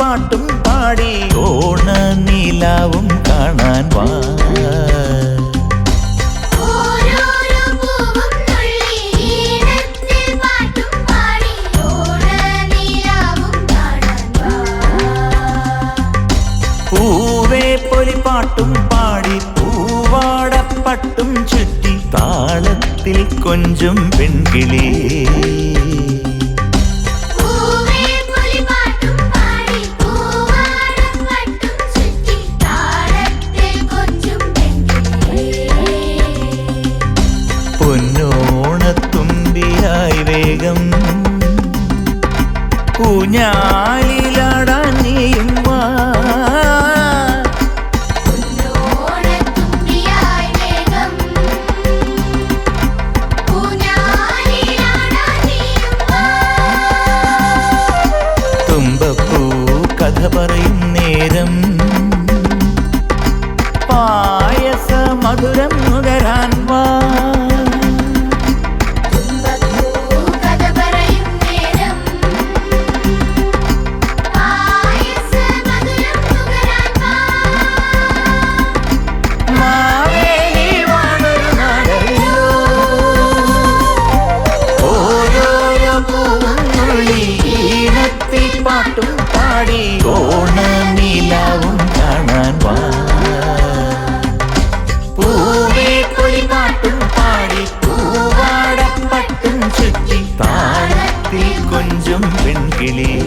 പാട്ടും പാടി ഓണ നീലാവും കാണാൻ വാ. പാട്ടും പാടി പൂവാടപ്പട്ടും ചുറ്റി താളത്തിൽ കൊഞ്ചും പെൺകിളിയേ വേഗം ഊഞ്ഞാലിലാടാൻ നീയും പായസ മധുരം നുകരാൻ Bailey.